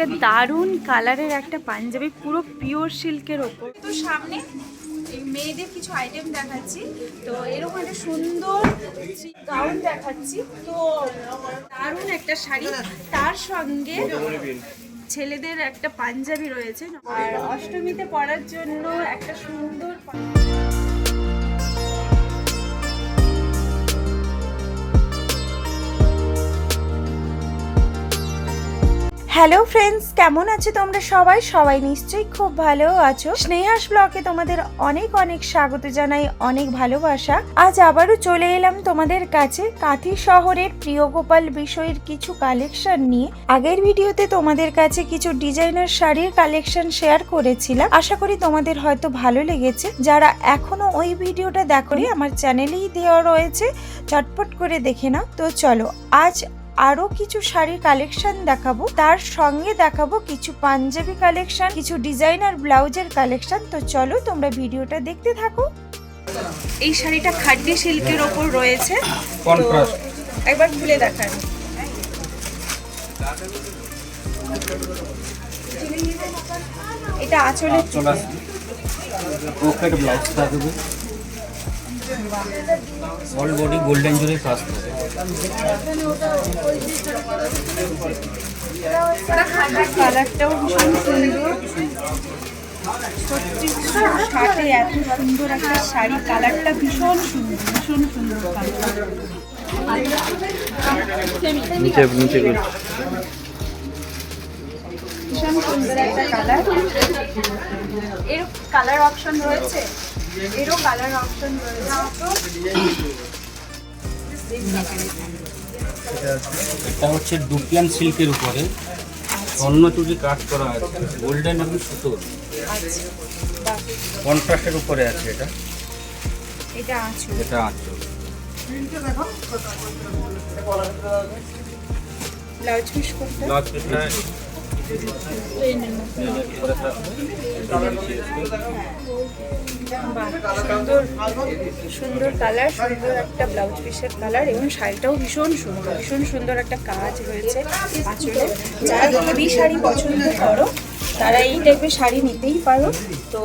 একটা দারুণ কালারের একটা পাঞ্জাবি, পুরো পিওর সিল্কের ওপর। তো সামনে মেয়েদের কিছু আইটেম দেখাচ্ছি। তো এরকম একটা সুন্দর গাউন দেখাচ্ছি। তো দারুণ একটা শাড়ি। তার সঙ্গে ছেলেদের একটা পাঞ্জাবি রয়েছে। আর অষ্টমীতে পরার জন্য একটা সুন্দর পা- হ্যালো ফ্রেন্ডস কেমন আছো তোমরা সবাই? সবাই নিশ্চয়ই খুব ভালো আছো। স্নেহাস ব্লকে তোমাদের অনেক অনেক স্বাগত জানাই, অনেক ভালোবাসা। আজ আবারও চলে এলাম তোমাদের কাছে কাঁথি শহরের প্রিয় গোপাল বিষয়ের কিছু কালেকশন নিয়ে। আগের ভিডিওতে তোমাদের কাছে কিছু ডিজাইনার শাড়ির কালেকশন শেয়ার করেছিলাম। আশা করি তোমাদের হয়তো ভালো লেগেছে। যারা এখনও ওই ভিডিওটা দেখো আমার চ্যানেলেই দেওয়া রয়েছে। চটপট করে দেখে নাও। তো চলো, আজ আরও কিছু শাড়ির কালেকশন দেখাবো। তার সঙ্গে দেখাবো কিছু পাঞ্জাবি কালেকশন কিছু ডিজাইনার ব্লাউজের কালেকশন তো চলো তোমরা ভিডিওটা দেখতে থাকো। এই শাড়িটা খাড্ডি সিল্কের ওপর রয়েছে। তো একবার খুলে দেখান। এটা আঁচলের চলে ব্লাউজ থাকবে অল বডি গোল্ডেন জুড়ে কাজ থাকবে কালারটাও ভীষণ সুন্দর। সত্যি শার্টে এত সুন্দর একটা শাড়ি। কালারটা ভীষণ সুন্দর ভীষণ সুন্দর কালার। নিচে নিচে করছি ভীষণ সুন্দর একটা কালারের কালার অপশন রয়েছে। এরও কালার অপশন রয়েছে। এটা হচ্ছে ডুপ্লান সিল্কের উপরে। স্বর্ণচুরি কাজ করা আছে। গোল্ডেন এবং সুতোর। আচ্ছা। কন্ট্রাস্টের উপরে আছে এটা। এটা আঁচল এটা আঁচল ব্লাউজ পিস করতে ব্লাউজ বাহ, সুন্দর কালার, সুন্দর একটা ব্লাউজ পিসের কালার এবং শাড়িটাও ভীষণ সুন্দর ভীষণ সুন্দর একটা কাজ রয়েছে আঁচলে। যারা হেভি শাড়ি পছন্দ করো, তারা এই টাইপের শাড়ি নিতেই পারো। তো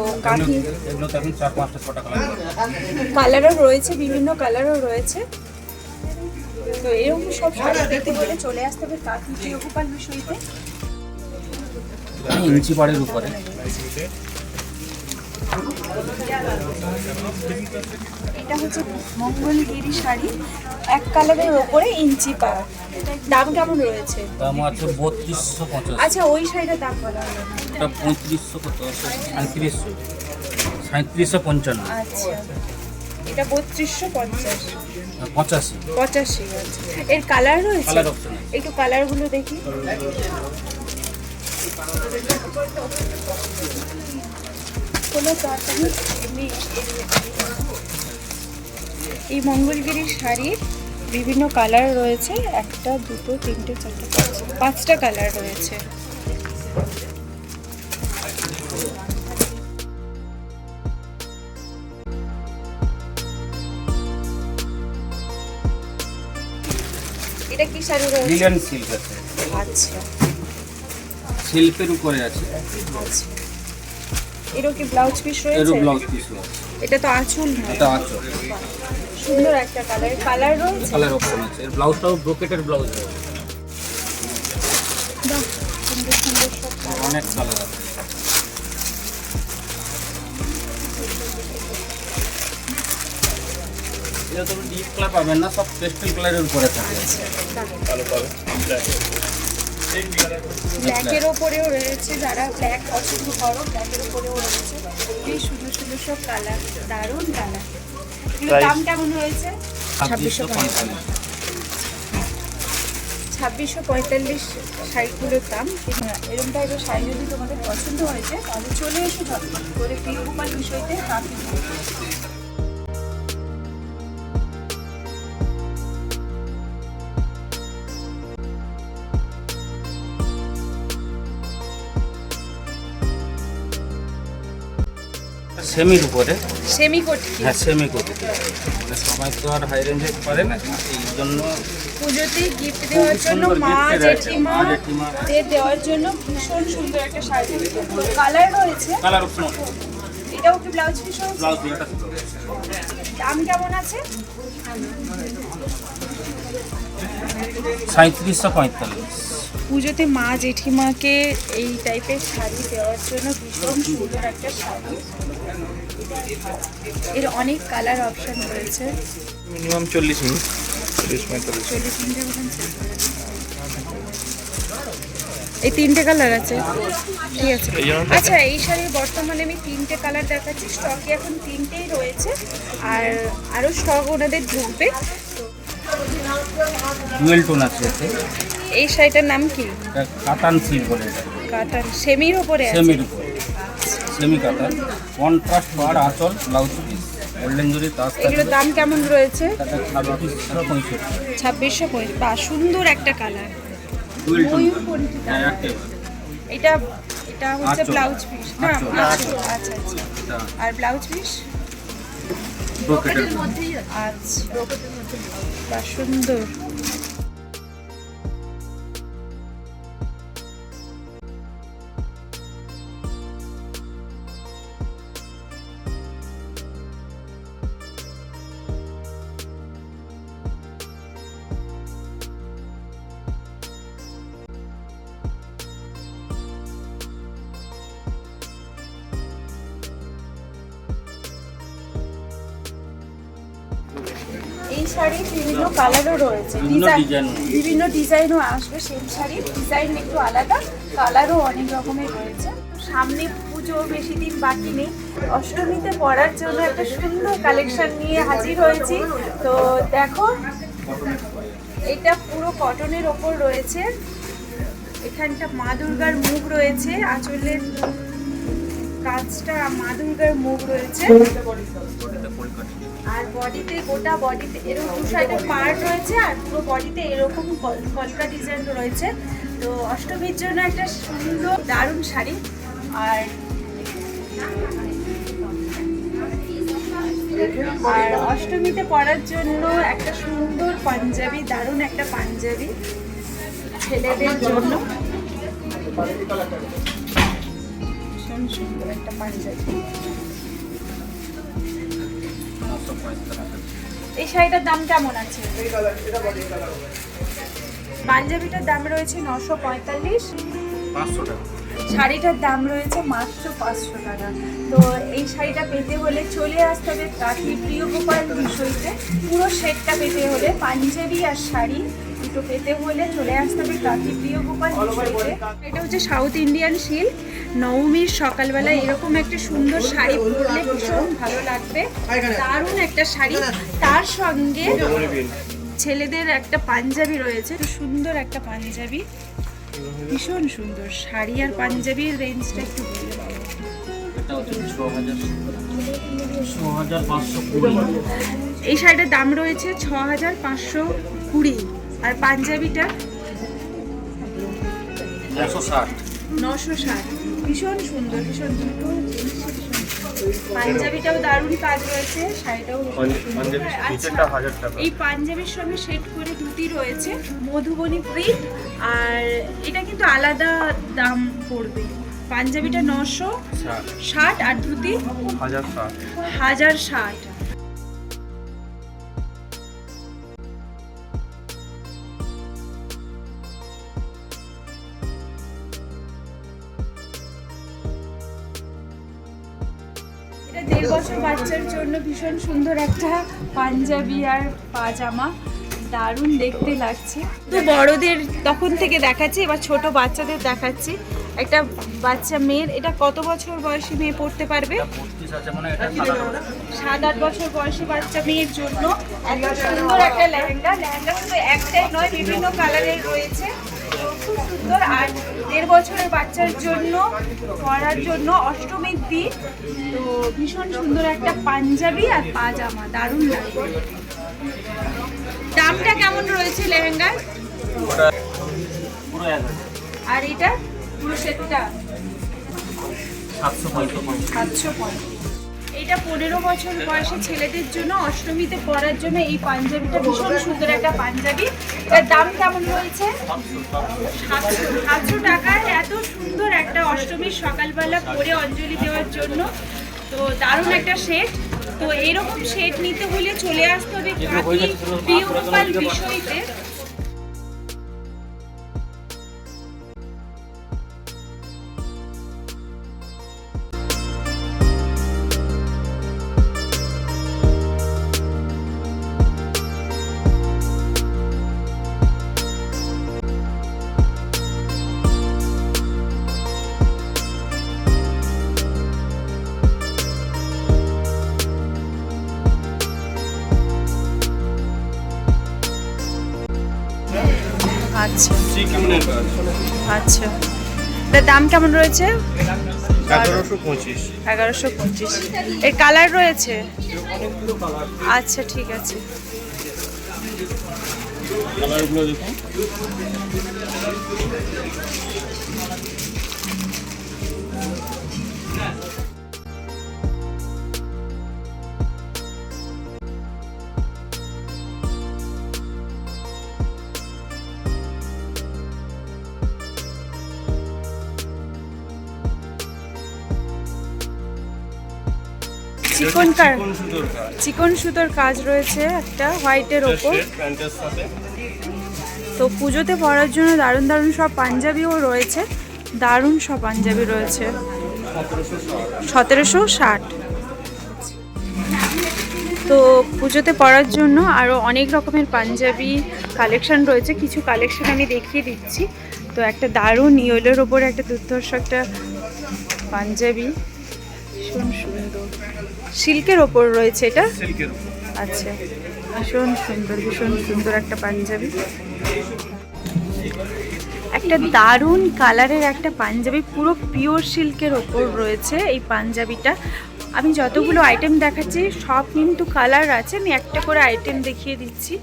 কালারও রয়েছে, বিভিন্ন কালারও রয়েছে। তো এরকম সব শাড়ি পেতে হলে চলে আসতে হবে কাঠি চিরগোপাল বিষয়তে। ইঞ্চি পাড়ের উপরে। এটা হচ্ছে মঙ্গলগিরি শাড়ি। এক কালারের ওপরে ইঞ্চি পাড়। দাম কেমন রয়েছে? দাম আছে বত্রিশশো পঞ্চাশ আচ্ছা ওই শাড়িটার দাম বলা। হলো পঁয়ত্রিশশো কত সাঁত্রিশশো সাঁত্রিশশো পঞ্চান্ন। আচ্ছা এটা বত্রিশশো পঞ্চাশ। পঁচাশি। পঁচাশি আচ্ছা। এর কালার রয়েছে? একটু কালারগুলো দেখি। এমনি এই মঙ্গলগিরির শাড়ির বিভিন্ন কালার রয়েছে। একটা দুটো তিনটে চারটে পাঁচটা পাঁচটা কালার রয়েছে। এটা কি শাড়ি রয়েছে? লিলেন সিল্ক আছে। আচ্ছা। সিল্কের উপরে আছে। আচ্ছা এরও কি ব্লাউজ পিস রয়েছে? এরও রয়েছে ব্লাউজ পিস আছে এটা তো আঁচল নয় এটা আঁচল। সুন্দর একটা কালার কালার রয়েছে? কালার অপশন আছে। এর ব্লাউজটাও ব্রোকেটের ব্লাউজ colour। অনেক কালার আছে। এটা তো ডিপ কালার পাবেন না সব পেস্টেল কালারের উপরে থাকে। ব্ল্যাকের ওপরেও রয়েছে যারা ব্ল্যাক পছন্দ করো ব্ল্যাকের ওপরেও রয়েছে। এই সুন্দর সুন্দর সব কালার দারুণ কালার। দাম কেমন রয়েছে? ছাব্বিশশো পঞ্চান্ন ছাব্বিশশো পঁয়তাল্লিশ শাড়িগুলোর দাম। এরকম টাইপের শাড়ি যদি তোমাদের পছন্দ হয়েছে তাহলে চলে এসো ঝটপট করে গোপাল বিষয়তে কাপি সেমির উপরে। সেমি কোটি হ্যাঁ সেমি কোটি। মানে সবাই তো আর হাই রেঞ্জে পারে না এই জন্য পুজোতে গিফট দেওয়ার জন্য মা জেঠিমা। দের দেওয়ার জন্য ভীষণ সুন্দর একটা শাড়ি। কালার রয়েছে। কালার অপশন এটাও কি ব্লাউজ পিস ব্লাউজ এটা দাম কেমন আছে? সাঁত্রিশশো পঁয়তাল্লিশ। পুজোতে মা জেঠিমাকে এই টাইপের শাড়ি দেওয়ার জন্য ভীষণ সুন্দর একটা শাড়ি। এর অনেক কালার অপশন রয়েছে। মিনিমাম চল্লিশ মিনিট। চল্লিশ পঁয়তাল্লিশ চল্লিশ মিনিটের মতন। এই তিনটে কালার আছে? ঠিক আছে। আচ্ছা এই শাড়ির বর্তমানে আমি তিনটে কালার দেখাচ্ছি। স্টকে এখন তিনটেই রয়েছে। আর আরও স্টক ওনাদের ঢুকবে। ডুয়েল টোন আছে এতে। এই শাড়িটার নাম কি? কাতান সিল বলে কাতান সেমির ওপরে আছে। সেমির উপরে। সেমি কাতান কন্ট্রাস্ট পার আঁচল ব্লাউজ পিস গোল্ডেন জুড়ি তাজ এগুলোর দাম কেমন রয়েছে? ছাব্বিশশো পঁয়ষট্টি। ছাব্বিশশো পঁয়ত্রিশ বা সুন্দর একটা কালার। হ্যাঁ একটা এটা এটা হচ্ছে আঁচল। ব্লাউজ পিস না? আঁচল। আঁচল, আচ্ছা আচ্ছা। এটা আর ব্লাউজ পিস ব্রোকেটের আচ্ছা। বা সুন্দর। শাড়ির বিভিন্ন কালারও রয়েছে। ডিজাইন বিভিন্ন ডিজাইনও আসবে সেম শাড়ির। ডিজাইন একটু আলাদা কালারও অনেক রকমের রয়েছে। সামনে পুজো বেশি দিন বাকি নেই। অষ্টমীতে পরার জন্য একটা সুন্দর কালেকশন নিয়ে হাজির হয়েছি। তো দেখো এটা পুরো কটনের ওপর রয়েছে। এখানটা মা দুর্গার মুখ রয়েছে। আঁচলের কাজটা মা দুর্গার মুখ রয়েছে। আর বডিতে গোটা বডিতে এরকম দু সাইডে পার্ট রয়েছে আর পুরো বডিতে এরকম কলকা ডিজাইন রয়েছে। তো অষ্টমীর জন্য একটা সুন্দর দারুণ শাড়ি। আর আর অষ্টমীতে পরার জন্য একটা সুন্দর পাঞ্জাবি, দারুণ একটা পাঞ্জাবি ছেলেদের জন্য। ভীষণ সুন্দর একটা পাঞ্জাবি এই শাড়িটার দাম কেমন আছে? পাঞ্জাবিটার দাম রয়েছে নশো পঁয়তাল্লিশ। শাড়িটার দাম রয়েছে মাত্র পাঁচশো টাকা। তো এই শাড়িটা পেতে হলে চলে আসতে হবে কাঠি প্রিয় গোপাল বিষয়তে পুরো সেটটা পেতে হলে পাঞ্জাবি আর শাড়ি এটা হচ্ছে সাউথ ইন্ডিয়ান সিল্ক নবমীর সকালবেলা এরকম একটা সুন্দর শাড়ি পরলে ভীষণ ভালো লাগবে। দারুণ একটা শাড়ি। তার সঙ্গে ছেলেদের একটা পাঞ্জাবি রয়েছে। সুন্দর একটা পাঞ্জাবি। ভীষণ সুন্দর শাড়ি আর পাঞ্জাবির রেঞ্জটা একটু এই শাড়িটার দাম রয়েছে ছ হাজার পাঁচশো কুড়ি। আর পাঞ্জাবিটা? একশো ষাট। নশো ষাট। ভীষণ সুন্দর ভীষণ দুটো। পাঞ্জাবিটাও দারুণ কাজ রয়েছে শাড়িটাও আচ্ছা এই পাঞ্জাবির সঙ্গে সেট করে ধুতি রয়েছে মধুবনী প্রিন্ট আর এটা কিন্তু আলাদা দাম পড়বে। পাঞ্জাবিটা নশো ষাট ষাট। আর ধুতি হাজার ষাট। হাজার ষাট। বাচ্চার জন্য ভীষণ সুন্দর একটা পাঞ্জাবি আর পাজামা। দারুণ দেখতে লাগছে। তো বড়দের তখন থেকে দেখাচ্ছি, এবার ছোট বাচ্চাদের দেখাচ্ছি। একটা বাচ্চা মেয়ের, এটা কত বছর বয়সী মেয়ে পড়তে পারবে। সাত আট বছর বয়সী বাচ্চা মেয়ের জন্য। এত সুন্দর একটা লেহেঙ্গা। লেহেঙ্গা শুধু একটাই নয়, বিভিন্ন কালারের রয়েছে। সুন্দর। আর দেড় বছরের বাচ্চার জন্য পরার জন্য অষ্টমীর দিন। তো ভীষণ সুন্দর একটা পাঞ্জাবি আর পাজামা দারুণ লাগবে। দামটা কেমন রয়েছে লেহেঙ্গার? আর এটা পুরো সেটটা? সাতশো পঁয়ষট্টি সাতশো পঁয়ত্রিশ এটা পনেরো বছর বয়সী ছেলেদের জন্য অষ্টমীতে পরার জন্য এই পাঞ্জাবিটা ভীষণ সুন্দর একটা পাঞ্জাবি। এর দাম কেমন রয়েছে? সাতশো টাকায় এত সুন্দর একটা অষ্টমীর সকালবেলা পরে অঞ্জলি দেওয়ার জন্য। তো দারুণ একটা সেট তো এরকম সেট নিতে হলে চলে আসতে হবে বিষয়তে। আচ্ছা। আচ্ছা। এটার দাম কেমন রয়েছে? এগারোশো পঁচিশ। এগারোশো পঁচিশ। এর কালার রয়েছে? আচ্ছা ঠিক আছে। কালারগুলো চিকন কাজ। চিকন সুতোর কাজ রয়েছে একটা হোয়াইটের ওপর। তো পুজোতে পরার জন্য দারুণ দারুণ সব পাঞ্জাবিও রয়েছে। দারুণ সব পাঞ্জাবি রয়েছে। সতেরোশো ষাট। সতেরোশো ষাট তো পুজোতে পরার জন্য আরও অনেক রকমের পাঞ্জাবি কালেকশন রয়েছে। কিছু কালেকশন আমি দেখিয়ে দিচ্ছি। তো একটা দারুণ ইয়েলোর ওপরে একটা দুর্ধর্ষ একটা পাঞ্জাবি। ভীষণ সুন্দর। সিল্কের ওপর রয়েছে এটা? সিল্কের আচ্ছা ভীষণ সুন্দর ভীষণ সুন্দর একটা পাঞ্জাবি। একটা দারুণ কালারের একটা পাঞ্জাবি পুরো পিওর সিল্কের ওপর রয়েছে এই পাঞ্জাবিটা। আমি যতগুলো আইটেম দেখাচ্ছি সব কিন্তু কালার আছে আমি একটা করে আইটেম দেখিয়ে দিচ্ছি।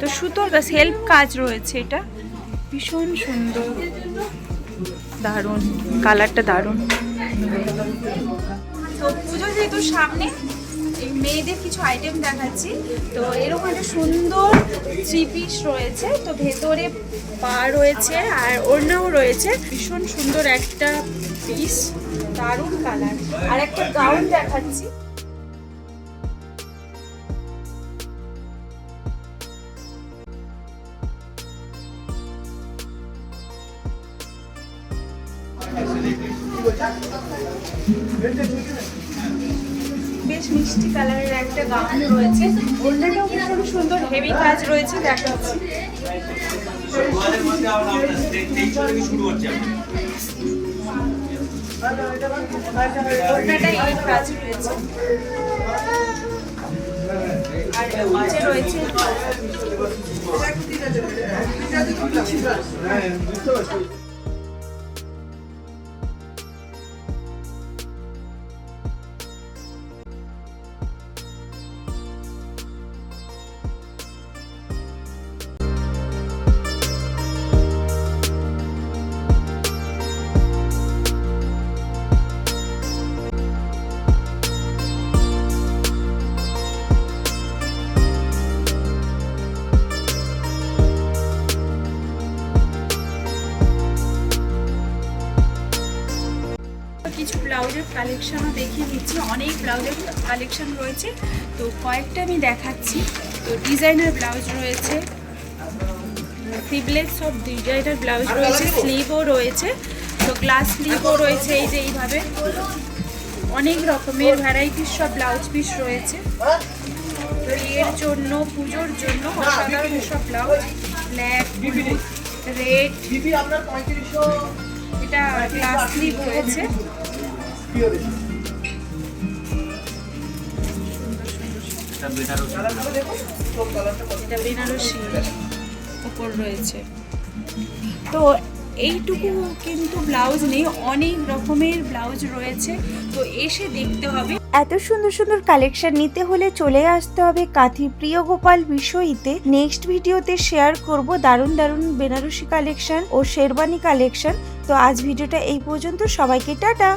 তো সুতোর সেলফ কাজ রয়েছে এটা। ভীষণ সুন্দর দারুণ কালারটা দারুণ। তো পুজো যেহেতু সামনে মেয়েদের কিছু আইটেম দেখাচ্ছি। তো এরকম একটা সুন্দর থ্রি পিস রয়েছে, তো ভেতরে পা রয়েছে আর ওড়নাও রয়েছে। ভীষণ সুন্দর একটা পিস দারুণ কালার আর একটা গাউন দেখাচ্ছি। রয়েছে। ভীষণ সুন্দর হেভি কাজ রয়েছে দেখাচ্ছি। এই কাজ রয়েছে। আর রয়েছে কিছু কালেকশনও দেখিয়ে দিচ্ছি অনেক ব্লাউজের কালেকশন রয়েছে। তো কয়েকটা আমি দেখাচ্ছি। তো ডিজাইনার ব্লাউজ রয়েছে সিবলেস সব ডিজাইনার ব্লাউজ রয়েছে স্লিভও রয়েছে তো গ্লাস স্লিভও রয়েছে এই যে এইভাবে। অনেক রকমের ভ্যারাইটির সব ব্লাউজ পিস রয়েছে। তো এর জন্য পুজোর জন্য অসাধারণ সব ব্লাউজ। ব্ল্যাক রেড এটা গ্লাস স্লিভ রয়েছে। তো এইটুকু কিন্তু ব্লাউজ নেই, অনেক রকমের ব্লাউজ রয়েছে। তো এসে দেখতে হবে। এত সুন্দর সুন্দর কালেকশন নিতে হলে চলে আসতে হবে কাথি প্রিয় গোপাল বিষয়ীতে। নেক্সট ভিডিওতে শেয়ার করব দারুণ দারুণ বেনারসি কালেকশন ও শেরবানি কালেকশন। তো আজ ভিডিওটা এই পর্যন্ত। সবাইকে টাটা।